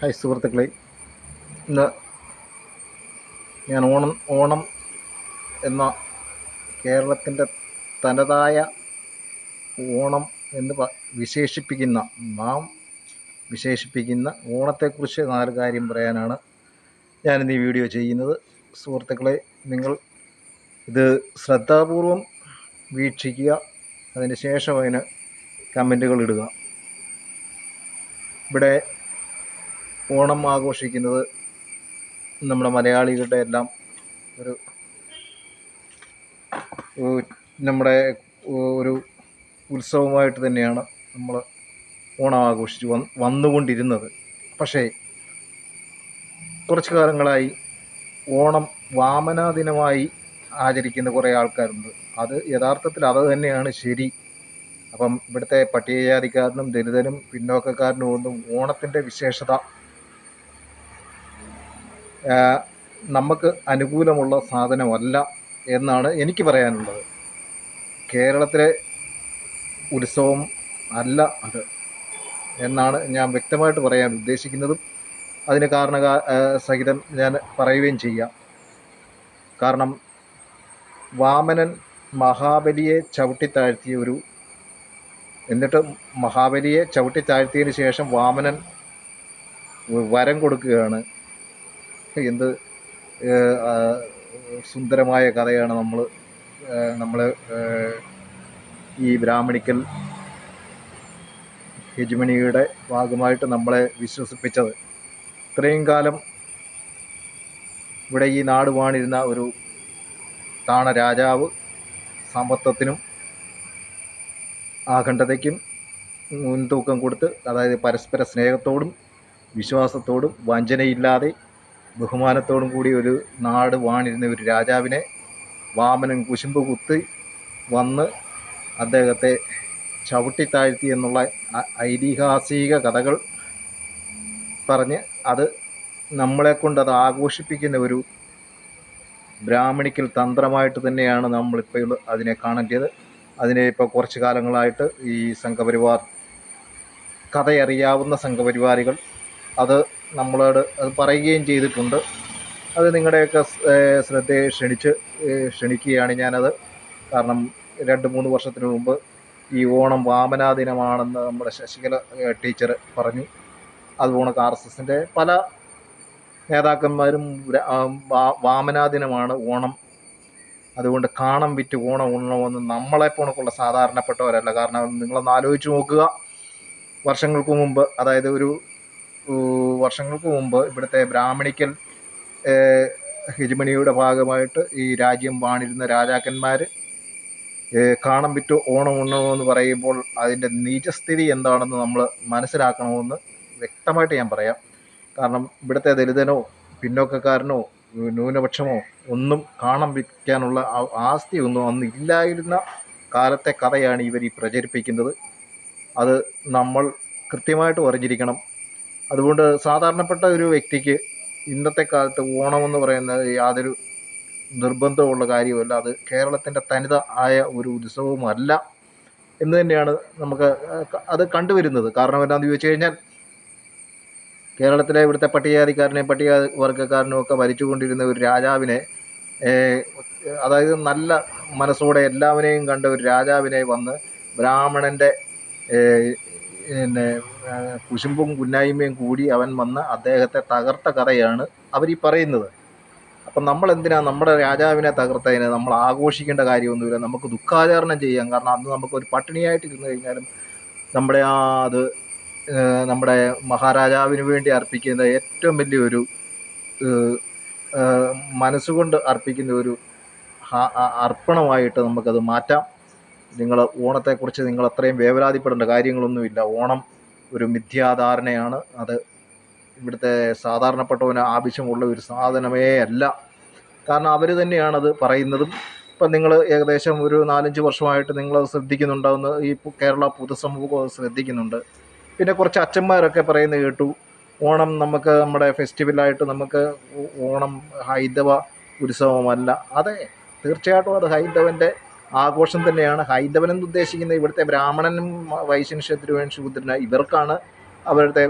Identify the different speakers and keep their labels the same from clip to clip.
Speaker 1: Hi സുഹൃത്തുക്കളെ. ഇന്ന് ഞാൻ ഓണം ഓണം എന്ന കേരളത്തിന്റെ തനതായ ഓണം എന്ന് വിശേഷിപ്പിക്കുന്ന നാം വിശേഷിപ്പിക്കുന്ന ഓണത്തെക്കുറിച്ച് നാല് കാര്യം പറയാനാണ് ഞാനിന്ന് ഈ വീഡിയോ ചെയ്യുന്നത്. സുഹൃത്തുക്കളെ നിങ്ങൾ ഇത് ശ്രദ്ധാപൂർവം വീക്ഷിക്കുക. അതിന് ശേഷം അതിന് കമന്റുകൾ ഇടുക. ഇവിടെ ഓണം ആഘോഷിക്കുന്നത് നമ്മുടെ മലയാളികളുടെ എല്ലാം ഒരു നമ്മുടെ ഒരു ഉത്സവമായിട്ട് തന്നെയാണ് നമ്മൾ ഓണം ആഘോഷിച്ച് വന്ന് വന്നുകൊണ്ടിരുന്നത്. പക്ഷേ കുറച്ച് കാലങ്ങളായി ഓണം വാമനാദിനമായി ആചരിക്കുന്ന കുറേ ആൾക്കാരുണ്ട്. അത് യഥാർത്ഥത്തിൽ അത് തന്നെയാണ് ശരി. അപ്പം ഇവിടുത്തെ പട്ടികജാതിക്കാരനും ദലിതനും പിന്നോക്കക്കാരനും ഒന്നും ഓണത്തിന്റെ വിശേഷത നമുക്ക് അനുകൂലമുള്ള സാധനമല്ല എന്നാണ് എനിക്ക് പറയാനുള്ളത്. കേരളത്തിലെ ഉത്സവം അല്ല അത് എന്നാണ് ഞാൻ വ്യക്തമായിട്ട് പറയാൻ ഉദ്ദേശിക്കുന്നതും അതിന് കാരണ സഹിതം ഞാൻ പറയുകയും ചെയ്യാം. കാരണം വാമനൻ മഹാബലിയെ ചവിട്ടിത്താഴ്ത്തിയ ഒരു എന്നിട്ട് മഹാബലിയെ ചവിട്ടിത്താഴ്ത്തിയതിന് ശേഷം വാമനൻ വരം കൊടുക്കുകയാണ് എന്ത് സുന്ദരമായ കഥയാണ് നമ്മൾ നമ്മൾ ഈ ബ്രാഹ്മണിക്കൽ ഹെജുമണിയുടെ ഭാഗമായിട്ട് നമ്മളെ വിശ്വസിപ്പിച്ചത്. ഇത്രയും കാലം ഇവിടെ ഈ നാട് വാണിരുന്ന ഒരു താണ രാജാവ് സമ്പത്തത്തിനും ആഖണ്ഡതയ്ക്കും മുൻതൂക്കം കൊടുത്ത് അതായത് പരസ്പര സ്നേഹത്തോടും വിശ്വാസത്തോടും വഞ്ചനയില്ലാതെ ബഹുമാനത്തോടും കൂടി ഒരു നാട് വാണിരുന്ന ഒരു രാജാവിനെ വാമനൻ കുശുമ്പ് കുത്തി വന്ന് അദ്ദേഹത്തെ ചവിട്ടിത്താഴ്ത്തി എന്നുള്ള ഐതിഹാസിക കഥകൾ പറഞ്ഞ് അത് നമ്മളെ കൊണ്ട് അത് ആഘോഷിപ്പിക്കുന്ന ഒരു ബ്രാഹ്മണിക്കൽ തന്ത്രമായിട്ട് തന്നെയാണ് നമ്മളിപ്പോൾ അതിനെ കാണേണ്ടത്. അതിനെ ഇപ്പോൾ കുറച്ച് കാലങ്ങളായിട്ട് ഈ സംഘപരിവാർ കഥയറിയാവുന്ന സംഘപരിവാരികൾ അത് നമ്മളോട് അത് പറയുകയും ചെയ്തിട്ടുണ്ട്. അത് നിങ്ങളുടെയൊക്കെ ശ്രദ്ധയെ ക്ഷണിച്ച് ക്ഷണിക്കുകയാണ് ഞാനത്. കാരണം രണ്ട് മൂന്ന് വർഷത്തിന് മുമ്പ് ഈ ഓണം വാമനാ ദിനമാണെന്ന് നമ്മുടെ ശശികല ടീച്ചർ പറഞ്ഞു. അതുപോലെ ആർ എസ് എസിന്റെ പല നേതാക്കന്മാരും വാമനാ ദിനമാണ് ഓണം. അതുകൊണ്ട് കാണം വിറ്റ് ഓണം ഉണ്ണണമെന്ന് നമ്മളെ പോണക്കുള്ള സാധാരണപ്പെട്ടവരല്ല. കാരണം നിങ്ങളൊന്ന് ആലോചിച്ച് നോക്കുക. വർഷങ്ങൾക്ക് മുമ്പ് അതായത് ഒരു വർഷങ്ങൾക്ക് മുമ്പ് ഇവിടുത്തെ ബ്രാഹ്മണിക്കൽ ഹിജ്മണിയുടെ ഭാഗമായിട്ട് ഈ രാജ്യം വാണിരുന്ന രാജാക്കന്മാർ കാണം വിറ്റ് ഓണം ഉണ്ണണമെന്ന് പറയുമ്പോൾ അതിന്റെ നീചസ്ഥിതി എന്താണെന്ന് നമ്മൾ മനസ്സിലാക്കണമെന്ന് വ്യക്തമായിട്ട് ഞാൻ പറയാം. കാരണം ഇവിടുത്തെ ദലിതനോ പിന്നോക്കക്കാരനോ ന്യൂനപക്ഷമോ ഒന്നും കാണം വിൽക്കാനുള്ള ആസ്തി ഒന്നും അന്ന് ഇല്ലായിരുന്ന കാലത്തെ കഥയാണ് ഇവർ ഈ പ്രചരിപ്പിക്കുന്നത്. അത് നമ്മൾ കൃത്യമായിട്ട് അറിഞ്ഞിരിക്കണം. അതുകൊണ്ട് സാധാരണപ്പെട്ട ഒരു വ്യക്തിക്ക് ഇന്നത്തെ കാലത്ത് ഓണമെന്ന് പറയുന്നത് യാതൊരു നിർബന്ധമുള്ള കാര്യമല്ല. അത് കേരളത്തിന്റെ തനിത ആയ ഒരു ഉത്സവവുമല്ല എന്ന് തന്നെയാണ് നമുക്ക് അത് കണ്ടുവരുന്നത്. കാരണം എന്താണെന്ന് ചോദിച്ചു കഴിഞ്ഞാൽ കേരളത്തിലെ ഇവിടുത്തെ പട്ടികജാതിക്കാരനെയും പട്ടിക വർഗക്കാരനും ഒക്കെ ഭരിച്ചുകൊണ്ടിരുന്ന ഒരു രാജാവിനെ അതായത് നല്ല മനസ്സോടെ എല്ലാവരെയും കണ്ട ഒരു രാജാവിനെ വന്ന് ബ്രാഹ്മണന്റെ പിന്നെ കുശുമ്പും കുന്നായ്മയും കൂടി അവൻ വന്ന് അദ്ദേഹത്തെ തകർത്ത കഥയാണ് അവർ ഈ പറയുന്നത്. അപ്പം നമ്മൾ എന്തിനാ നമ്മുടെ രാജാവിനെ തകർത്തതിന് നമ്മൾ ആഘോഷിക്കേണ്ട കാര്യമൊന്നുമില്ല. നമുക്ക് ദുഃഖാചരണം ചെയ്യാം. കാരണം അന്ന് നമുക്കൊരു പട്ടിണിയായിട്ട് ഇരുന്ന് കഴിഞ്ഞാലും നമ്മുടെ ആ അത് നമ്മുടെ മഹാരാജാവിന് വേണ്ടി അർപ്പിക്കുന്ന ഏറ്റവും വലിയൊരു മനസ്സുകൊണ്ട് അർപ്പിക്കുന്ന ഒരു അർപ്പണമായിട്ട് നമുക്കത് മാറ്റാം. നിങ്ങൾ ഓണത്തെക്കുറിച്ച് നിങ്ങൾ അത്രയും വേവലാതിപ്പെടേണ്ട കാര്യങ്ങളൊന്നുമില്ല. ഓണം ഒരു മിഥ്യാധാരണയാണ്. അത് ഇവിടുത്തെ സാധാരണപ്പെട്ടവന് ആവശ്യമുള്ള ഒരു സാധനമേ അല്ല. കാരണം അവർ തന്നെയാണത് പറയുന്നതും. ഇപ്പം നിങ്ങൾ ഏകദേശം ഒരു നാലഞ്ച് വർഷമായിട്ട് നിങ്ങളത് ശ്രദ്ധിക്കുന്നുണ്ടാവുന്ന ഈ കേരള പൊതുസമൂഹം ശ്രദ്ധിക്കുന്നുണ്ട്. പിന്നെ കുറച്ച് അച്ഛന്മാരൊക്കെ പറയുന്നത് കേട്ടു. ഓണം നമുക്ക് നമ്മുടെ ഫെസ്റ്റിവലായിട്ട് നമുക്ക് ഓണം ഹൈന്ദവ ഉത്സവമല്ല. അതെ തീർച്ചയായിട്ടും അത് ഹൈന്ദവന്റെ ആഘോഷം തന്നെയാണ്. ഹൈന്ദവൻ എന്ന് ഉദ്ദേശിക്കുന്നത് ഇവിടുത്തെ ബ്രാഹ്മണനും വൈശ്യൻ ക്ഷത്രുവൻ ശൂദ്രന് ഇവർക്കാണ് അവരുടെ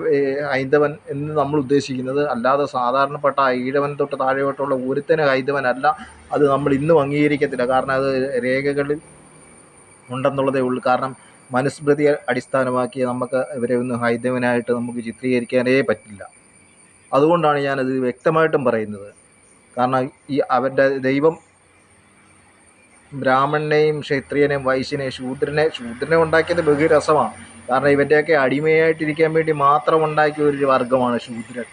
Speaker 1: ഹൈന്ദവൻ എന്ന് നമ്മൾ ഉദ്ദേശിക്കുന്നത്. അല്ലാതെ സാധാരണപ്പെട്ട ഈഴവൻ തൊട്ട് താഴെയോട്ടുള്ള ഒരുത്തന് ഹൈന്ദവനല്ല. അത് നമ്മൾ ഇന്നും അംഗീകരിക്കത്തില്ല. കാരണം അത് രേഖകളിൽ ഉണ്ടെന്നുള്ളതേ ഉള്ളൂ. കാരണം മനുസ്മൃതി അടിസ്ഥാനമാക്കി നമുക്ക് ഇവരെ ഒന്ന് ഹൈന്ദവനായിട്ട് നമുക്ക് ചിത്രീകരിക്കാനേ പറ്റില്ല. അതുകൊണ്ടാണ് ഞാനത് വ്യക്തമായിട്ടും പറയുന്നത്. കാരണം ഈ അവരുടെ ദൈവം ബ്രാഹ്മണനെയും ക്ഷത്രിയനെയും വൈശ്യനെയും ശൂദ്രനെ ശൂദ്രനെ ഉണ്ടാക്കിയത് ബഹുരസമാണ് കാരണം ഇവന്റെയൊക്കെ അടിമയായിട്ടിരിക്കാൻ വേണ്ടി മാത്രം ഉണ്ടാക്കിയ ഒരു വർഗമാണ് ശൂദ്രൻ.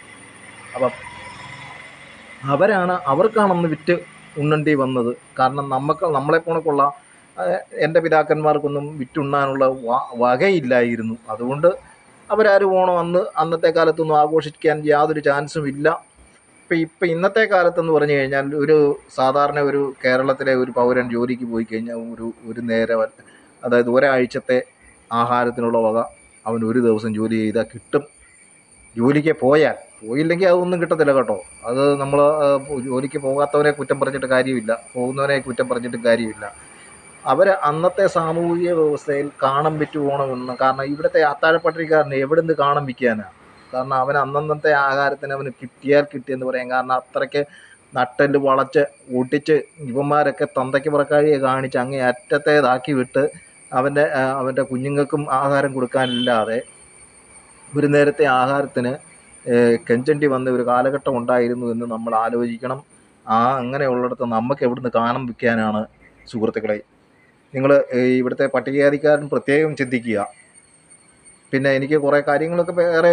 Speaker 1: അപ്പം അവരാണ് അവർക്കാണെന്ന് വിറ്റ് ഉണ്ണണ്ടി വന്നത്. കാരണം നമുക്ക് നമ്മളെ കണക്കുള്ള എന്റെ പിതാക്കന്മാർക്കൊന്നും വിറ്റുണ്ണാനുള്ള വകയില്ലായിരുന്നു. അതുകൊണ്ട് അവരാരും ഓണം അന്ന് അന്നത്തെ കാലത്തൊന്നും ആഘോഷിക്കാൻ യാതൊരു ചാൻസും ഇല്ല. ഇപ്പം ഇപ്പം ഇന്നത്തെ കാലത്തെന്ന് പറഞ്ഞു കഴിഞ്ഞാൽ ഒരു സാധാരണ ഒരു കേരളത്തിലെ ഒരു പൗരൻ ജോലിക്ക് പോയി കഴിഞ്ഞാൽ ഒരു ഒരു നേരം അതായത് ഒരാഴ്ചത്തെ ആഹാരത്തിനുള്ള വക അവൻ ഒരു ദിവസം ജോലി ചെയ്താൽ കിട്ടും. ജോലിക്ക് പോയാൽ പോയില്ലെങ്കിൽ അതൊന്നും കിട്ടത്തില്ല കേട്ടോ. അത് നമ്മൾ ജോലിക്ക് പോകാത്തവരെ കുറ്റം പറഞ്ഞിട്ട് കാര്യമില്ല. പോകുന്നവരെ കുറ്റം പറഞ്ഞിട്ട് കാര്യമില്ല. അവർ അന്നത്തെ സാമൂഹിക വ്യവസ്ഥയിൽ കാണം വിറ്റ് പോകണമെന്ന് കാരണം ഇവിടുത്തെ അത്താഴപ്പട്ടിക്കാരന് എവിടെ നിന്ന് കാണം വിൽക്കാനാണ് കാരണം അവൻ അന്നന്നത്തെ ആഹാരത്തിന് അവന് കിട്ടിയാൽ കിട്ടിയെന്ന് പറയാം. കാരണം അത്രയ്ക്ക് നട്ടൽ വളച്ച് ഊട്ടിച്ച് ഇവന്മാരൊക്കെ തന്തയ്ക്ക് പുറക്കാഴിയെ കാണിച്ച് അങ്ങേ അറ്റത്തേതാക്കി വിട്ട് അവന്റെ അവന്റെ കുഞ്ഞുങ്ങൾക്കും ആഹാരം കൊടുക്കാനില്ലാതെ ഒരു നേരത്തെ ആഹാരത്തിന് കെഞ്ചണ്ടി വന്ന ഒരു കാലഘട്ടം ഉണ്ടായിരുന്നു എന്ന് നമ്മൾ ആലോചിക്കണം. ആ അങ്ങനെയുള്ളിടത്ത് നമുക്ക് എവിടുന്ന് കാണം വിൽക്കാനാണ് സുഹൃത്തുക്കളെ. നിങ്ങൾ ഇവിടുത്തെ പട്ടികജാതിക്കാരൻ പ്രത്യേകം ചിന്തിക്കുക. പിന്നെ എനിക്ക് കുറേ കാര്യങ്ങളൊക്കെ വേറെ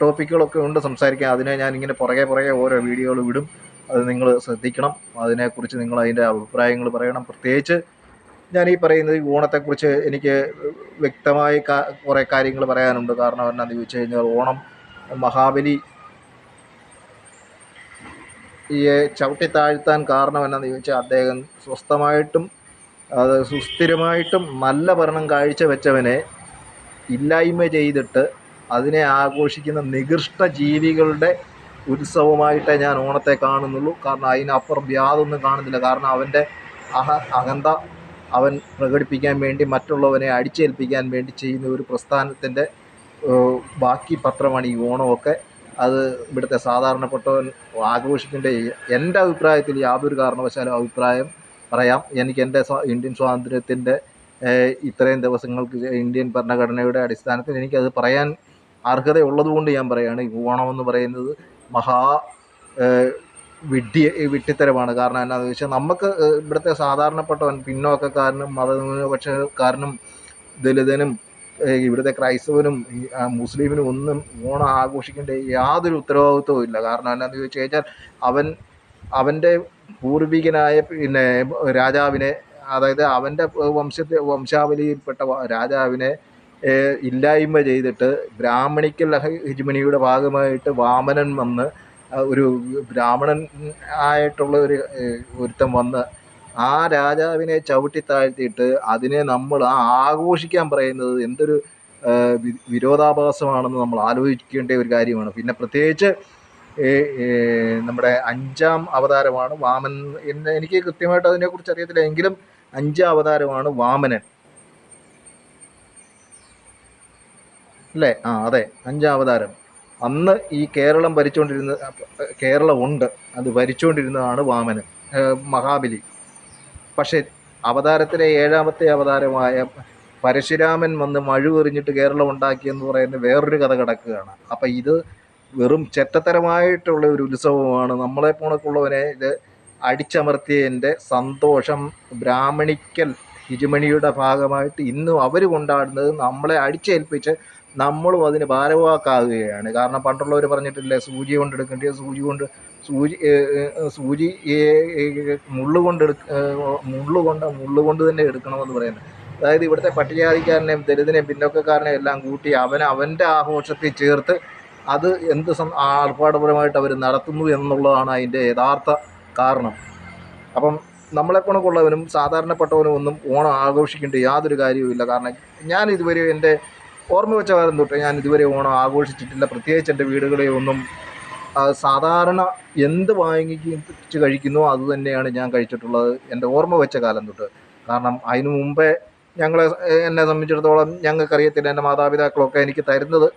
Speaker 1: ടോപ്പിക്കുകളൊക്കെ ഉണ്ട് സംസാരിക്കാൻ. അതിനെ ഞാൻ ഇങ്ങനെ പുറകെ പുറകെ ഓരോ വീഡിയോകൾ വിടും അത് നിങ്ങൾ ശ്രദ്ധിക്കണം. അതിനെക്കുറിച്ച് നിങ്ങൾ അതിന്റെ അഭിപ്രായങ്ങൾ പറയണം. പ്രത്യേകിച്ച് ഞാൻ ഈ പറയുന്നത് ഈ ഓണത്തെക്കുറിച്ച് എനിക്ക് വ്യക്തമായി കുറേ കാര്യങ്ങൾ പറയാനുണ്ട്. കാരണം എന്നാന്ന് ചോദിച്ചു കഴിഞ്ഞാൽ ഓണം മഹാബലി ഈ ചവിട്ടി താഴ്ത്താൻ കാരണം എന്നാന്ന് ചോദിച്ചാൽ അദ്ദേഹം സ്വസ്ഥമായിട്ടും അത് സുസ്ഥിരമായിട്ടും നല്ല ഭരണം കാഴ്ചവെച്ചവനെ ഇല്ലായ്മ ചെയ്തിട്ട് അതിനെ ആഘോഷിക്കുന്ന നികൃഷ്ട ജീവികളുടെ ഉത്സവമായിട്ടേ ഞാൻ ഓണത്തെ കാണുന്നുള്ളൂ. കാരണം അതിനപ്പുറം യാതൊന്നും കാണുന്നില്ല. കാരണം അവന്റെ അഹ അഹന്ത അവൻ പ്രകടിപ്പിക്കാൻ വേണ്ടി മറ്റുള്ളവനെ അടിച്ചേൽപ്പിക്കാൻ വേണ്ടി ചെയ്യുന്ന ഒരു പ്രസ്ഥാനത്തിന്റെ ബാക്കി പത്രമാണ് ഈ ഓണമൊക്കെ. അത് ഇവിടുത്തെ സാധാരണപ്പെട്ടവൻ ആഘോഷിക്കേണ്ട എന്റെ അഭിപ്രായത്തിൽ യാതൊരു കാരണവശാലും അഭിപ്രായം പറയാം. എനിക്ക് എന്റെ ഇന്ത്യൻ സ്വാതന്ത്ര്യത്തിന്റെ ഇത്രയും ദിവസങ്ങൾക്ക് ഇന്ത്യൻ ഭരണഘടനയുടെ അടിസ്ഥാനത്തിൽ എനിക്കത് പറയാൻ അർഹതയുള്ളതുകൊണ്ട് ഞാൻ പറയുകയാണ് ഈ ഓണമെന്ന് പറയുന്നത് മഹാ വിഡ്ഢി വിഡ്ഢിത്തരമാണ്. കാരണം എന്നാന്ന് വെച്ചാൽ നമുക്ക് ഇവിടുത്തെ സാധാരണപ്പെട്ടവൻ പിന്നോക്കക്കാരനും മതന്യൂനപക്ഷക്കാരനും ദലിതനും ഇവിടുത്തെ ക്രൈസ്തവനും മുസ്ലിമിനും ഒന്നും ഓണം ആഘോഷിക്കേണ്ട യാതൊരു ഉത്തരവാദിത്വവും ഇല്ല. കാരണം എന്നാന്ന് ചോദിച്ചു കഴിഞ്ഞാൽ അവൻ അവന്റെ പൂർവികനായ പിന്നെ രാജാവിനെ അതായത് അവന്റെ വംശത്തെ വംശാവലിയിൽപ്പെട്ട രാജാവിനെ ഇല്ലായ്മ ചെയ്തിട്ട് ബ്രാഹ്മണിക്കൽ ഹിജ്മിനിയുടെ ഭാഗമായിട്ട് വാമനൻ വന്ന് ഒരു ബ്രാഹ്മണൻ ആയിട്ടുള്ള ഒരു ഒരുത്തൻ വന്ന് ആ രാജാവിനെ ചവിട്ടി താഴ്ത്തിയിട്ട് അതിനെ നമ്മൾ ആ ആഘോഷിക്കാൻ പറയുന്നത് എന്തൊരു വിരോധാഭാസമാണെന്ന് നമ്മൾ ആലോചിക്കേണ്ട ഒരു കാര്യമാണ്. പിന്നെ പ്രത്യേകിച്ച് നമ്മുടെ അഞ്ചാം അവതാരമാണ് വാമൻ എന്ന് എനിക്ക് കൃത്യമായിട്ട് അതിനെക്കുറിച്ച് അറിയത്തില്ല. എങ്കിലും അഞ്ചാം അവതാരമാണ് വാമനൻ. അല്ലേ? ആ അതെ. അഞ്ചാം അവതാരം. അന്ന് ഈ കേരളം ഭരിച്ചുകൊണ്ടിരുന്ന കേരളമുണ്ട്. അത് ഭരിച്ചുകൊണ്ടിരുന്നതാണ് വാമനൻ. മഹാബലി. പക്ഷേ അവതാരത്തിലെ ഏഴാമത്തെ അവതാരമായ പരശുരാമൻ വന്ന് മഴുവെറിഞ്ഞിട്ട് കേരളം ഉണ്ടാക്കിയെന്ന് പറയുന്ന വേറൊരു കഥ കിടക്കുകയാണ്. അപ്പം ഇത് വെറും ചെറ്റത്തരമായിട്ടുള്ള ഒരു ഉത്സവമാണ്. നമ്മളെ പോണക്കുള്ളവനെ ഇത് അടിച്ചമർത്തിയതിന്റെ സന്തോഷം ബ്രാഹ്മണിക്കൽ ഹിജുമണിയുടെ ഭാഗമായിട്ട് ഇന്നും അവർ കൊണ്ടാടുന്നത് നമ്മളെ അടിച്ചേൽപ്പിച്ച് നമ്മളും അതിന് ഭാരവാക്കാകുകയാണ്. കാരണം പണ്ടുള്ളവർ പറഞ്ഞിട്ടില്ലേ സൂചി കൊണ്ട് എടുക്കേണ്ടത് സൂചി കൊണ്ട് സൂചി സൂചി മുള്ളു കൊണ്ട് മുള്ളു കൊണ്ട് മുള്ളു കൊണ്ട് തന്നെ എടുക്കണമെന്ന് പറയുന്നത്. അതായത് ഇവിടുത്തെ പട്ടികജാതിക്കാരനെയും ദരിദ്രനെയും പിന്നോക്കക്കാരനെയും എല്ലാം കൂട്ടി അവൻ അവന്റെ ആഘോഷത്തിൽ ചേർത്ത് അത് എന്ത് ആർഭാടപരമായിട്ട് അവർ നടത്തുന്നു എന്നുള്ളതാണ് അതിന്റെ യഥാർത്ഥ കാരണം. അപ്പം നമ്മളെ കൊണക്കുള്ളവനും സാധാരണപ്പെട്ടവനും ഒന്നും ഓണം ആഘോഷിക്കേണ്ട യാതൊരു കാര്യവുമില്ല കാരണം ഞാൻ ഇതുവരെ എന്റെ ഓർമ്മ വെച്ച കാലം തൊട്ട് ഞാൻ ഇതുവരെ ഓണം ആഘോഷിച്ചിട്ടില്ല. പ്രത്യേകിച്ച് എന്റെ വീടുകളിൽ ഒന്നും സാധാരണ എന്ത് വാങ്ങിച്ച് കഴിക്കുന്നോ അത് തന്നെയാണ് ഞാൻ കഴിച്ചിട്ടുള്ളത് എന്റെ ഓർമ്മ വെച്ച കാലം തൊട്ട്. കാരണം അതിനു മുമ്പേ ഞങ്ങളെ എന്നെ സംബന്ധിച്ചിടത്തോളം ഞങ്ങൾക്കറിയത്തില്ല എന്റെ മാതാപിതാക്കളൊക്കെ എനിക്ക് തരുന്നത്.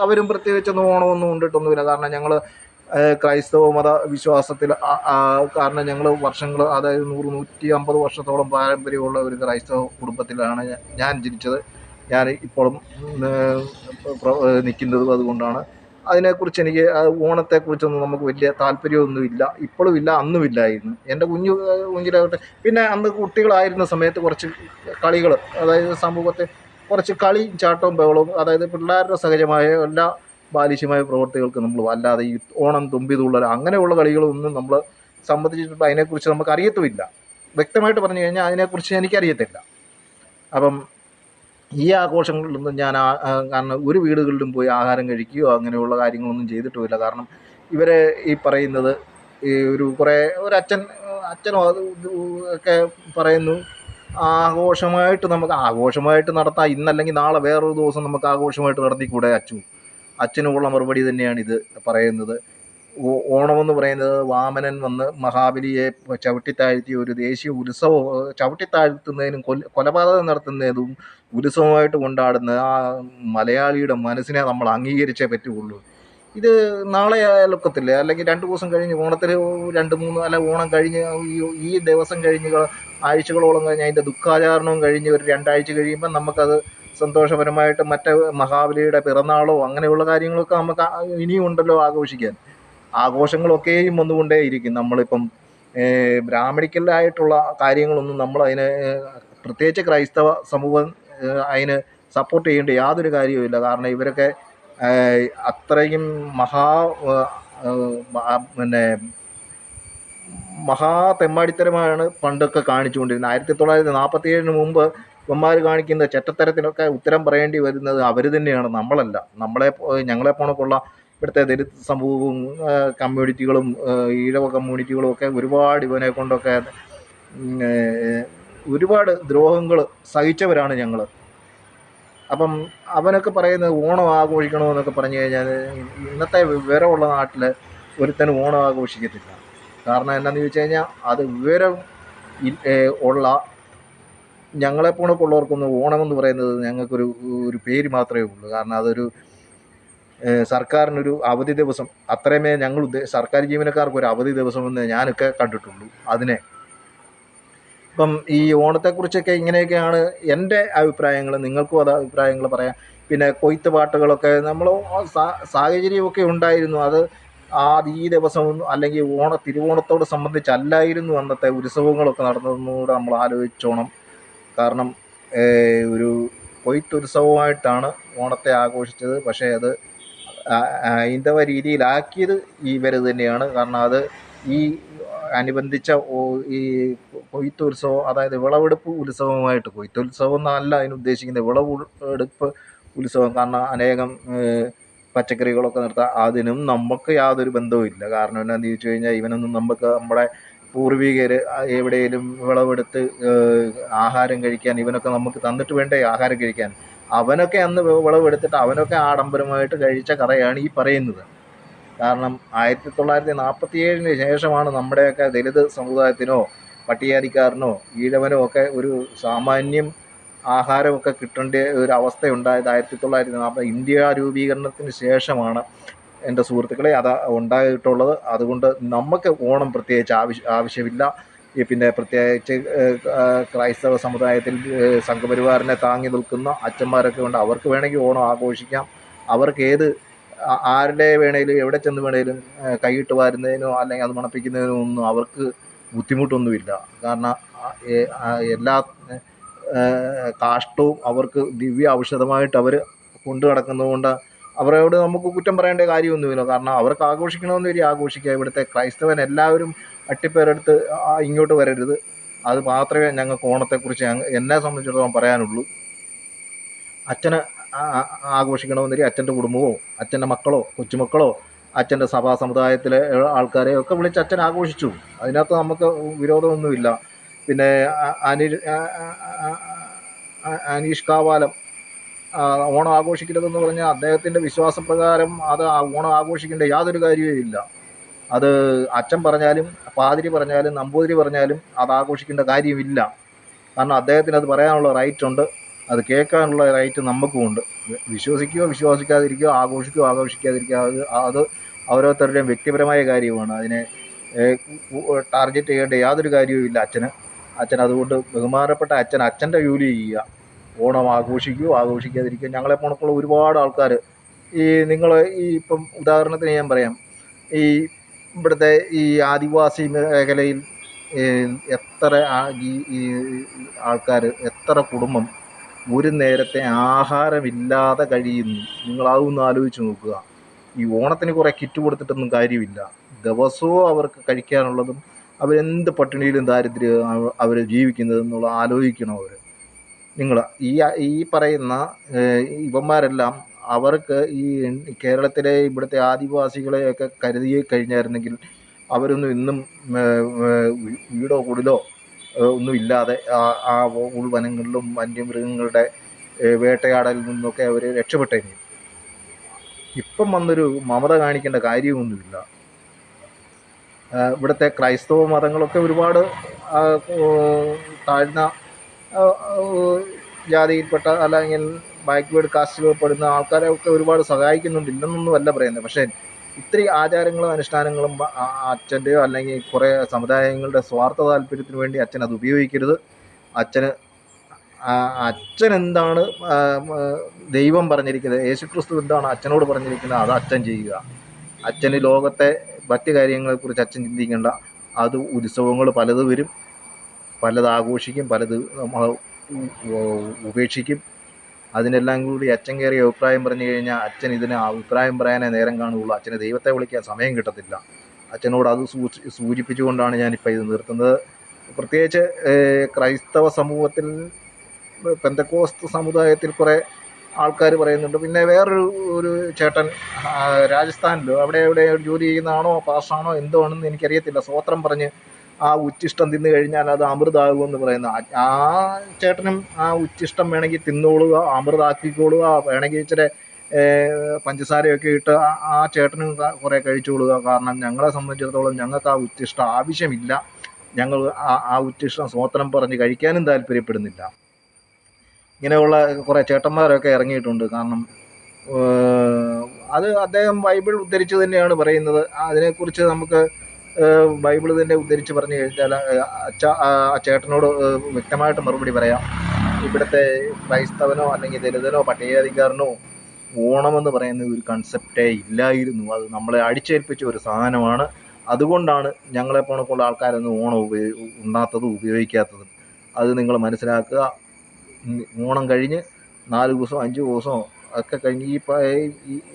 Speaker 1: അവരും പ്രത്യേകിച്ചൊന്നും ഓണമൊന്നും ഉണ്ടിട്ടൊന്നുമില്ല കാരണം ഞങ്ങൾ ക്രൈസ്തവ മത വിശ്വാസത്തിൽ കാരണം ഞങ്ങൾ വർഷങ്ങൾ അതായത് നൂറ് നൂറ്റി അമ്പത് വർഷത്തോളം പാരമ്പര്യമുള്ള ഒരു ക്രൈസ്തവ കുടുംബത്തിലാണ് ഞാൻ- ജനിച്ചത്. ഞാൻ ഇപ്പോഴും നിൽക്കുന്നതും അതുകൊണ്ടാണ്. അതിനെക്കുറിച്ച് എനിക്ക് ഓണത്തെക്കുറിച്ചൊന്നും നമുക്ക് വലിയ താല്പര്യമൊന്നുമില്ല. ഇപ്പോഴും ഇല്ല അന്നും ഇല്ലായിരുന്നു എന്റെ കുഞ്ഞു കുഞ്ഞിലാകട്ടെ പിന്നെ അന്ന് കുട്ടികളായിരുന്ന സമയത്ത് കുറച്ച് കളികൾ അതായത് സമൂഹത്തെ കുറച്ച് കളി ചാട്ടവും ബഹളവും അതായത് പിള്ളേരുടെ സഹജമായ എല്ലാ ബാലിശ്യമായ പ്രവൃത്തികൾക്ക് നമ്മൾ അല്ലാതെ ഈ ഓണം തുമ്പി തുള്ളൽ അങ്ങനെയുള്ള കളികളൊന്നും നമ്മൾ സംബന്ധിച്ചിട്ട് അതിനെക്കുറിച്ച് നമുക്ക് അറിയത്തുമില്ല. വ്യക്തമായിട്ട് പറഞ്ഞു കഴിഞ്ഞാൽ അതിനെക്കുറിച്ച് എനിക്കറിയത്തില്ല. അപ്പം ഈ ആഘോഷങ്ങളിലൊന്നും ഞാൻ കാരണം ഒരു വീടുകളിലും പോയി ആഹാരം കഴിക്കുകയോ അങ്ങനെയുള്ള കാര്യങ്ങളൊന്നും ചെയ്തിട്ടുമില്ല. കാരണം ഇവരെ ഈ പറയുന്നത് ഈ ഒരു കുറേ ഒരു അച്ഛൻ അച്ഛനോ ഒക്കെ പറയുന്നു ആഘോഷമായിട്ട് നമുക്ക് ആഘോഷമായിട്ട് നടത്താം. ഇന്നല്ലെങ്കിൽ നാളെ വേറൊരു ദിവസം നമുക്ക് ആഘോഷമായിട്ട് നടത്തിക്കൂടെ അച്ചു? അച്ഛനുള്ള മറുപടി തന്നെയാണ് ഇത് പറയുന്നത്. ഓണമെന്ന് പറയുന്നത് വാമനൻ വന്ന് മഹാബലിയെ ചവിട്ടിത്താഴ്ത്തിയ ഒരു ദേശീയ ഉത്സവം ചവിട്ടിത്താഴ്ത്തുന്നതിനും കൊല കൊലപാതകം നടത്തുന്നതും ഉത്സവമായിട്ട് കൊണ്ടാടുന്ന ആ മലയാളിയുടെ മനസ്സിനെ നമ്മൾ അംഗീകരിച്ചേ പറ്റുള്ളൂ ഇത് നാളെ ആയാലൊക്കത്തില്ലേ അല്ലെങ്കിൽ രണ്ട് ദിവസം കഴിഞ്ഞ് ഓണത്തിന് രണ്ട് മൂന്ന് അല്ല ഓണം കഴിഞ്ഞ് ഈ ദിവസം കഴിഞ്ഞ് ആഴ്ചകളോളം കഴിഞ്ഞ് അതിന്റെ ദുഃഖാചാരണവും കഴിഞ്ഞ് ഒരു രണ്ടാഴ്ച കഴിയുമ്പോൾ നമുക്കത് സന്തോഷപരമായിട്ട് മറ്റേ മഹാബലിയുടെ പിറന്നാളോ അങ്ങനെയുള്ള കാര്യങ്ങളൊക്കെ നമുക്ക് ഇനിയും ഉണ്ടല്ലോ ആഘോഷിക്കാൻ. ആഘോഷങ്ങളൊക്കെയും വന്നുകൊണ്ടേയിരിക്കും. നമ്മളിപ്പം ബ്രാഹ്മണിക്കലായിട്ടുള്ള കാര്യങ്ങളൊന്നും നമ്മൾ അതിന് പ്രത്യേകിച്ച് ക്രൈസ്തവ സമൂഹം അതിന് സപ്പോർട്ട് ചെയ്യേണ്ട യാതൊരു കാര്യവുമില്ല. കാരണം ഇവരൊക്കെ അത്രയും മഹാ പിന്നെ മഹാ തെമ്മാടിത്തരമാണ് പണ്ടൊക്കെ കാണിച്ചുകൊണ്ടിരുന്നത്. ആയിരത്തി തൊള്ളായിരത്തി നാൽപ്പത്തി ഏഴിന് മുമ്പ് ഇവന്മാർ കാണിക്കുന്ന ചെറ്റത്തരത്തിനൊക്കെ ഉത്തരം പറയേണ്ടി വരുന്നത് അവർ തന്നെയാണ്. നമ്മളല്ല. നമ്മളെ ഞങ്ങളെ പോണക്കുള്ള ഇവിടുത്തെ ദലിത് സമൂഹവും കമ്മ്യൂണിറ്റികളും ഈഴവ കമ്മ്യൂണിറ്റികളും ഒക്കെ ഒരുപാട് ഇവനെ കൊണ്ടൊക്കെ ഒരുപാട് ദ്രോഹങ്ങൾ സഹിച്ചവരാണ് ഞങ്ങൾ അപ്പം അവനൊക്കെ പറയുന്നത് ഓണം ആഘോഷിക്കണമെന്നൊക്കെ പറഞ്ഞു കഴിഞ്ഞാൽ ഇന്നത്തെ വിവരമുള്ള നാട്ടിൽ ഒരുത്തനും ഓണം ആഘോഷിക്കത്തില്ല. കാരണം എന്താണെന്ന് ചോദിച്ചു കഴിഞ്ഞാൽ അത് വിവരം ഉള്ള ഓണം ഓണമെന്ന് പറയുന്നത് ഞങ്ങൾക്കൊരു ഒരു പേര് മാത്രമേ ഉള്ളൂ. കാരണം അതൊരു സർക്കാരിനൊരു അവധി ദിവസം അത്രയുമേ ഞങ്ങൾ സർക്കാർ ജീവനക്കാർക്ക് ഒരു അവധി ദിവസമെന്ന് ഞാനൊക്കെ കണ്ടിട്ടുള്ളൂ. അതിനെ ഇപ്പം ഈ ഓണത്തെക്കുറിച്ചൊക്കെ ഇങ്ങനെയൊക്കെയാണ് എന്റെ അഭിപ്രായങ്ങൾ നിങ്ങൾക്കും അത് അഭിപ്രായങ്ങൾ പറയാം. പിന്നെ കൊയ്ത്ത് പാട്ടുകളൊക്കെ നമ്മൾ സാഹചര്യമൊക്കെ ഉണ്ടായിരുന്നു. അത് ആ ഈ ദിവസം അല്ലെങ്കിൽ ഓണ തിരുവോണത്തോട് സംബന്ധിച്ചല്ലായിരുന്നു അന്നത്തെ ഉത്സവങ്ങളൊക്കെ നടന്നതെന്നുകൂടെ നമ്മൾ ആലോചിച്ചോണം. കാരണം ഒരു കൊയ്ത്തുത്സവമായിട്ടാണ് ഓണത്തെ ആഘോഷിച്ചത്. പക്ഷേ അത് ഹൈന്ദവ രീതിയിലാക്കിയത് ഇവർ തന്നെയാണ്. കാരണം അത് ഈ അനുബന്ധിച്ച ഈ കൊയ്ത്തുത്സവം അതായത് വിളവെടുപ്പ് ഉത്സവമായിട്ട് കൊയ്ത്തുത്സവം എന്നല്ല അതിന് ഉദ്ദേശിക്കുന്നത് വിളവെടുപ്പ് ഉത്സവം. കാരണം അനേകം പച്ചക്കറികളൊക്കെ നിർത്താം അതിനും നമുക്ക് യാതൊരു ബന്ധവുമില്ല കാരണം എന്നാന്ന് ചോദിച്ചു കഴിഞ്ഞാൽ ഇവനൊന്നും നമുക്ക് നമ്മുടെ പൂർവികർ എവിടെയെങ്കിലും വിളവെടുത്ത് ആഹാരം കഴിക്കാൻ ഇവനൊക്കെ നമുക്ക് തന്നിട്ട് വേണ്ടേ ആഹാരം കഴിക്കാൻ? അവനൊക്കെ അന്ന് വിളവെടുത്തിട്ട് അവനൊക്കെ ആഡംബരമായിട്ട് കഴിച്ച കഥയാണ് ഈ പറയുന്നത്. കാരണം ആയിരത്തി തൊള്ളായിരത്തി നാൽപ്പത്തി ഏഴിന് ശേഷമാണ് നമ്മുടെയൊക്കെ ദലിത് സമുദായത്തിനോ പട്ടികജാതിക്കാരനോ ഈഴവനോ ഒക്കെ ഒരു സാമാന്യം ആഹാരമൊക്കെ കിട്ടേണ്ട ഒരു അവസ്ഥ ഉണ്ടായത് ആയിരത്തി തൊള്ളായിരത്തി നാൽപ്പത് ഇന്ത്യ രൂപീകരണത്തിന് ശേഷമാണ് എന്റെ സുഹൃത്തുക്കളെ അത് ഉണ്ടായിട്ടുള്ളത്. അതുകൊണ്ട് നമുക്ക് ഓണം പ്രത്യേകിച്ച് ആവശ്യ ആവശ്യമില്ല. പിന്നെ പ്രത്യേകിച്ച് ക്രൈസ്തവ സമുദായത്തിൽ സംഘപരിവാറിനെ താങ്ങി നിൽക്കുന്ന അച്ഛന്മാരൊക്കെ ഉണ്ട്. അവർക്ക് വേണമെങ്കിൽ ഓണം ആഘോഷിക്കാം. അവർക്ക് ഏത് ആരുടെ വേണേലും എവിടെ ചെന്ന് വേണേലും കൈയിട്ട് വാരുന്നതിനോ അല്ലെങ്കിൽ അത് മണപ്പിക്കുന്നതിനോ ഒന്നും അവർക്ക് ബുദ്ധിമുട്ടൊന്നുമില്ല. കാരണം എല്ലാ കാഷ്ടവും അവർക്ക് ദിവ്യ ഔഷധമായിട്ട് അവർ കൊണ്ടു നടക്കുന്നതുകൊണ്ട് അവരോട് നമുക്ക് കുറ്റം പറയേണ്ട കാര്യമൊന്നുമില്ല. കാരണം അവർക്ക് ആഘോഷിക്കണമെന്ന് വരി ആഘോഷിക്കുക. ഇവിടുത്തെ ക്രൈസ്തവൻ എല്ലാവരും അട്ടിപ്പേരെടുത്ത് ഇങ്ങോട്ട് വരരുത്. അത് മാത്രമേ ഞങ്ങൾക്ക് ഓണത്തെക്കുറിച്ച് എന്നെ സംബന്ധിച്ചിടത്തോളം പറയാനുള്ളൂ. അച്ഛന് ആഘോഷിക്കണമെന്നൊരു അച്ഛന്റെ കുടുംബമോ അച്ഛന്റെ മക്കളോ കൊച്ചുമക്കളോ അച്ഛന്റെ സഭാ സമുദായത്തിലെ ആൾക്കാരെ ഒക്കെ വിളിച്ച് അച്ഛൻ ആഘോഷിച്ചു. അതിനകത്ത് നമുക്ക് വിരോധമൊന്നുമില്ല. പിന്നെ അ- അനിൽ ആ- ആ- ആ- ആ- അനീഷ് കാവാലം ഓണം ആഘോഷിക്കരുതെന്ന് പറഞ്ഞാൽ അദ്ദേഹത്തിന്റെ വിശ്വാസപ്രകാരം അത് ഓണം ആഘോഷിക്കേണ്ട യാതൊരു കാര്യവും ഇല്ല. അത് അച്ഛൻ പറഞ്ഞാലും പാതിരി പറഞ്ഞാലും നമ്പൂതിരി പറഞ്ഞാലും അത് ആഘോഷിക്കേണ്ട കാര്യമില്ല. കാരണം അദ്ദേഹത്തിന് അത് പറയാനുള്ള റൈറ്റ് ഉണ്ട് അത് കേൾക്കാനുള്ള റൈറ്റ് നമുക്കുമുണ്ട് വിശ്വസിക്കുകയോ വിശ്വസിക്കാതിരിക്കുകയോ ആഘോഷിക്കുകയോ ആഘോഷിക്കാതിരിക്കുകയോ അത് അത് ഓരോരുത്തരുടെയും വ്യക്തിപരമായ കാര്യമാണ്. അതിനെ ടാർഗറ്റ് ചെയ്യേണ്ട യാതൊരു കാര്യവുമില്ല അച്ഛന്. അച്ഛൻ അതുകൊണ്ട് ബഹുമാനപ്പെട്ട അച്ഛൻ അച്ഛന്റെ ജോലി ചെയ്യുക. ഓണം ആഘോഷിക്കുകയോ ആഘോഷിക്കാതിരിക്കുകയോ. ഞങ്ങളെ പോണക്കുള്ള ഒരുപാട് ആൾക്കാർ ഈ നിങ്ങൾ ഈ ഇപ്പം ഉദാഹരണത്തിന് ഞാൻ പറയാം. ഈ ഇവിടുത്തെ ഈ ആദിവാസി മേഖലയിൽ എത്ര ഈ ആൾക്കാർ എത്ര കുടുംബം ഒരു നേരത്തെ ആഹാരമില്ലാതെ കഴിയുന്നു. നിങ്ങൾ അതൊന്ന് ആലോചിച്ച് നോക്കുക. ഈ ഓണത്തിന് കുറേ കിറ്റ് കൊടുത്തിട്ടൊന്നും കാര്യമില്ല. ദിവസവും അവർക്ക് കഴിക്കാനുള്ളതും അവരെന്ത് പട്ടിണിയിലും ദാരിദ്ര്യം അവർ ജീവിക്കുന്നത് എന്നുള്ള ആലോചിക്കണം അവർ നിങ്ങൾ ഈ ഈ പറയുന്ന ഇവന്മാരെല്ലാം അവർക്ക് ഈ കേരളത്തിലെ ഇവിടുത്തെ ആദിവാസികളെയൊക്കെ കരുതി കഴിഞ്ഞായിരുന്നെങ്കിൽ അവരൊന്നും ഇന്നും വീടോ കുടിലോ ഏഹ്, ഒന്നും ഇല്ലാതെ ആ ഉൾവനങ്ങളിലും വന്യമൃഗങ്ങളുടെ വേട്ടയാടലിൽ നിന്നൊക്കെ അവർ രക്ഷപ്പെട്ടേനെ. ഇപ്പം വന്നൊരു മമത കാണിക്കേണ്ട കാര്യമൊന്നുമില്ല. ഇവിടുത്തെ ക്രൈസ്തവ മതങ്ങളൊക്കെ ഒരുപാട് താഴ്ന്ന ജാതിയിൽപ്പെട്ട അല്ലെങ്കിൽ ബാക്ക്വേഡ് കാസ്റ്റിൽ പെടുന്ന ആൾക്കാരെ ഒക്കെ ഒരുപാട് സഹായിക്കുന്നുണ്ട്. ഇല്ലെന്നൊന്നുമല്ല പറയുന്നത്. പക്ഷേ ഇത്തിരി ആചാരങ്ങളും അനുഷ്ഠാനങ്ങളും അച്ഛന്റെയോ അല്ലെങ്കിൽ കുറേ സമുദായങ്ങളുടെ സ്വാർത്ഥ താല്പര്യത്തിന് വേണ്ടി അച്ഛൻ അത് ഉപയോഗിക്കരുത്. അച്ഛന് അച്ഛൻ എന്താണ് ദൈവം പറഞ്ഞിരിക്കുന്നത് യേശുക്രിസ്തു എന്താണ് അച്ഛനോട് പറഞ്ഞിരിക്കുന്നത് അത് അച്ഛൻ ചെയ്യുക. അച്ഛന് ലോകത്തെ മറ്റ് കാര്യങ്ങളെക്കുറിച്ച് അച്ഛൻ ചിന്തിക്കേണ്ട. അത് ഉത്സവങ്ങൾ പലത് വരും. പലത് ആഘോഷിക്കും പലത് നമ്മൾ ഉപേക്ഷിക്കും. അതിനെല്ലാം കൂടി അച്ഛൻ കയറി അഭിപ്രായം പറഞ്ഞു കഴിഞ്ഞാൽ അച്ഛൻ ഇതിന് അഭിപ്രായം പറയാനേ നേരം കാണുകയുള്ളൂ അച്ഛനെ ദൈവത്തെ വിളിക്കാൻ സമയം കിട്ടത്തില്ല. അച്ഛനോട് അത് സൂചി സൂചിപ്പിച്ചുകൊണ്ടാണ് ഞാനിപ്പോൾ ഇത് നിർത്തുന്നത്. പ്രത്യേകിച്ച് ക്രൈസ്തവ സമൂഹത്തിൽ പെന്തക്കോസ്ത് സമുദായത്തിൽ കുറേ ആൾക്കാർ പറയുന്നുണ്ട്. പിന്നെ വേറൊരു ഒരു ചേട്ടൻ രാജസ്ഥാനിലോ അവിടെ എവിടെ ജോലി ചെയ്യുന്നതാണോ പാസ്സാണോ എന്തോ ആണെന്ന് എനിക്കറിയത്തില്ല. സ്വോത്രം പറഞ്ഞ് ആ ഉച്ചിഷ്ടം തിന്നു കഴിഞ്ഞാൽ അത് അമൃതാകുമെന്ന് പറയുന്ന ആ- ചേട്ടനും ആ ഉച്ചിഷ്ടം വേണമെങ്കിൽ തിന്നോളുക അമൃതാക്കിക്കോളുക വേണമെങ്കിൽ ഇച്ചിരി പഞ്ചസാരയൊക്കെ ഇട്ട് ആ- ചേട്ടനും കുറേ കഴിച്ചുകൊള്ളുക കാരണം ഞങ്ങളെ സംബന്ധിച്ചിടത്തോളം ഞങ്ങൾക്ക് ആ ഉച്ചിഷ്ടം ആവശ്യമില്ല. ഞങ്ങൾ ആ ആ ഉച്ചിഷ്ടം സ്വോത്രം പറഞ്ഞ് കഴിക്കാനും താല്പര്യപ്പെടുന്നില്ല. ഇങ്ങനെയുള്ള കുറേ ചേട്ടന്മാരൊക്കെ ഇറങ്ങിയിട്ടുണ്ട്. കാരണം അത് അദ്ദേഹം ബൈബിൾ ഉദ്ധരിച്ചു തന്നെയാണ് പറയുന്നത്. അതിനെക്കുറിച്ച് നമുക്ക് ബൈബിൾ തന്നെ ഉദ്ധരിച്ച് പറഞ്ഞു കഴിഞ്ഞാൽ അച്ഛ ചേട്ടനോട് വ്യക്തമായിട്ട് മറുപടി പറയാം. ഇവിടുത്തെ ക്രൈസ്തവനോ അല്ലെങ്കിൽ ദലിതനോ പട്ടികജാതിക്കാരനോ ഓണമെന്ന് പറയുന്ന ഒരു കൺസെപ്റ്റേ ഇല്ലായിരുന്നു. അത് നമ്മളെ അടിച്ചേൽപ്പിച്ച ഒരു സാധനമാണ്. അതുകൊണ്ടാണ് ഞങ്ങളെ പോണക്കുള്ള ആൾക്കാരൊന്നും ഓണം ഉപയോഗി ഉണ്ണാത്തതും ഉപയോഗിക്കാത്തതും. അത് നിങ്ങൾ മനസ്സിലാക്കുക. ഓണം കഴിഞ്ഞ് നാല് ദിവസം അഞ്ച് ദിവസമോ ഒക്കെ കഴിഞ്ഞ് ഈ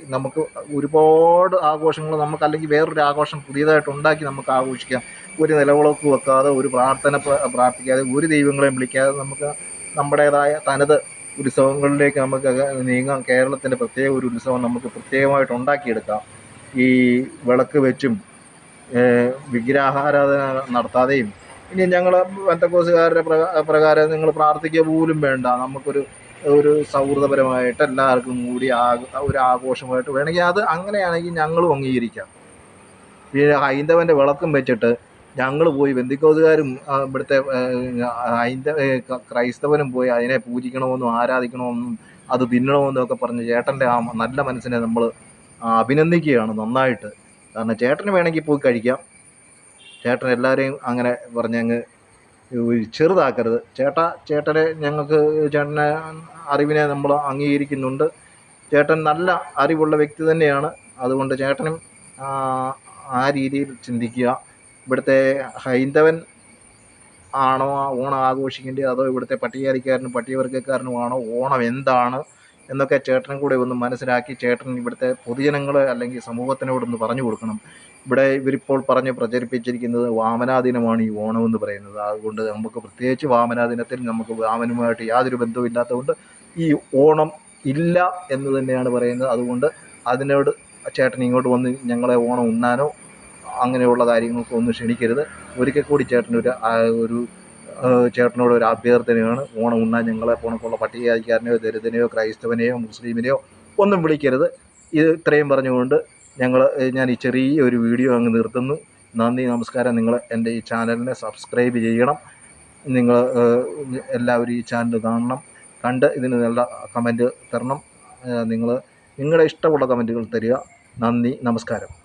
Speaker 1: നമുക്ക് ഒരുപാട് ആഘോഷങ്ങൾ നമുക്ക് അല്ലെങ്കിൽ വേറൊരു ആഘോഷം പുതിയതായിട്ട് ഉണ്ടാക്കി നമുക്ക് ആഘോഷിക്കാം. ഒരു നിലവിളക്ക് വെക്കാതെ ഒരു പ്രാർത്ഥന പ്ര- പ്രാർത്ഥിക്കാതെ ഒരു ദൈവങ്ങളെയും വിളിക്കാതെ നമുക്ക് നമ്മുടേതായ തനത് ഉത്സവങ്ങളിലേക്ക് നമുക്ക് നീങ്ങാം. കേരളത്തിന്റെ പ്രത്യേക ഒരു ഉത്സവം നമുക്ക് പ്രത്യേകമായിട്ട് ഉണ്ടാക്കിയെടുക്കാം. ഈ വിളക്ക് വെച്ചും വിഗ്രഹാരാധന നടത്താതെയും ഇനി ഞങ്ങൾ ബന്ധക്കോസുകാരുടെ പ്രകാരം നിങ്ങൾ പ്രാർത്ഥിക്കുക പോലും വേണ്ട. നമുക്കൊരു ഒരു സൗഹൃദപരമായിട്ട് എല്ലാവർക്കും കൂടി ഒരു ആഘോഷമായിട്ട് വേണമെങ്കിൽ അത് അങ്ങനെയാണെങ്കിൽ ഞങ്ങളും അംഗീകരിക്കാം. പിന്നെ ഹൈന്ദവന്റെ വിളക്കും വെച്ചിട്ട് ഞങ്ങൾ പോയി ബന്ധിക്കോസുകാരും ഇവിടുത്തെ ഹൈന്ദവ ക്രൈസ്തവനും പോയി അതിനെ പൂജിക്കണമെന്നും ആരാധിക്കണമെന്നും അത് തിന്നണമെന്നും ഒക്കെ പറഞ്ഞ് ചേട്ടന്റെ ആ നല്ല മനസ്സിനെ നമ്മൾ അഭിനന്ദിക്കുകയാണ് നന്നായിട്ട്. കാരണം ചേട്ടന് വേണമെങ്കിൽ പോയി കഴിക്കാം. ചേട്ടൻ എല്ലാവരെയും അങ്ങനെ പറഞ്ഞങ്ങ് ചെറുതാക്കരുത്. ചേട്ട ചേട്ടനെ ഞങ്ങൾക്ക് ചേട്ടനെ അറിവിനെ നമ്മൾ അംഗീകരിക്കുന്നുണ്ട്. ചേട്ടൻ നല്ല അറിവുള്ള വ്യക്തി തന്നെയാണ്. അതുകൊണ്ട് ചേട്ടനും ആ, രീതിയിൽ ചിന്തിക്കുക. ഇവിടുത്തെ ഹൈന്ദവൻ ആണോ ഓണം ആഘോഷിക്കേണ്ടത്? അതോ ഇവിടുത്തെ പട്ടികജാതിക്കാരനും പട്ടികവർഗക്കാരനുമാണോ ഓണം എന്താണ്? എന്നൊക്കെ ചേട്ടനും കൂടെ ഒന്ന് മനസ്സിലാക്കി ചേട്ടൻ ഇവിടുത്തെ പൊതുജനങ്ങൾ അല്ലെങ്കിൽ സമൂഹത്തിനോടൊന്ന് പറഞ്ഞു കൊടുക്കണം. ഇവിടെ ഇവരിപ്പോൾ പറഞ്ഞ് പ്രചരിപ്പിച്ചിരിക്കുന്നത് വാമനാദിനമാണ് ഈ ഓണം എന്ന് പറയുന്നത്. അതുകൊണ്ട് നമുക്ക് പ്രത്യേകിച്ച് വാമനാദിനത്തിൽ നമുക്ക് വാമനുമായിട്ട് യാതൊരു ബന്ധവും ഇല്ലാത്തതുകൊണ്ട് ഈ ഓണം ഇല്ല എന്ന് തന്നെയാണ് പറയുന്നത്. അതുകൊണ്ട് അതിനോട് ചേട്ടൻ ഇങ്ങോട്ട് വന്ന് ഞങ്ങളെ ഓണം ഉണ്ണാനോ അങ്ങനെയുള്ള കാര്യങ്ങൾക്കൊന്നും ക്ഷണിക്കരുത്. ഒരിക്കൽ കൂടി ചേട്ടനൊരു ഒരു ചേട്ടനോട് ഒരു അഭ്യർത്ഥനയാണ്. ഓണം ഉണ്ണാൻ ഞങ്ങളെ പോണക്കുള്ള പട്ടികജാതിക്കാരനെയോ ദരിദ്രനെയോ ക്രൈസ്തവനെയോ മുസ്ലിമിനെയോ ഒന്നും വിളിക്കരുത്. ഇത് ഇത്രയും പറഞ്ഞുകൊണ്ട് ഞങ്ങൾ ഞാൻ ഈ ചെറിയ ഒരു വീഡിയോ അങ്ങ് നിർത്തുന്നു. നന്ദി നമസ്കാരം. നിങ്ങൾ എന്റെ ഈ ചാനലിനെ സബ്സ്ക്രൈബ് ചെയ്യണം. നിങ്ങൾ എല്ലാവരും ഈ ചാനൽ കാണണം. കണ്ട് ഇതിന് നല്ല കമന്റ് തരണം. നിങ്ങൾ നിങ്ങളുടെ ഇഷ്ടമുള്ള കമന്റുകൾ തരിക. നന്ദി നമസ്കാരം.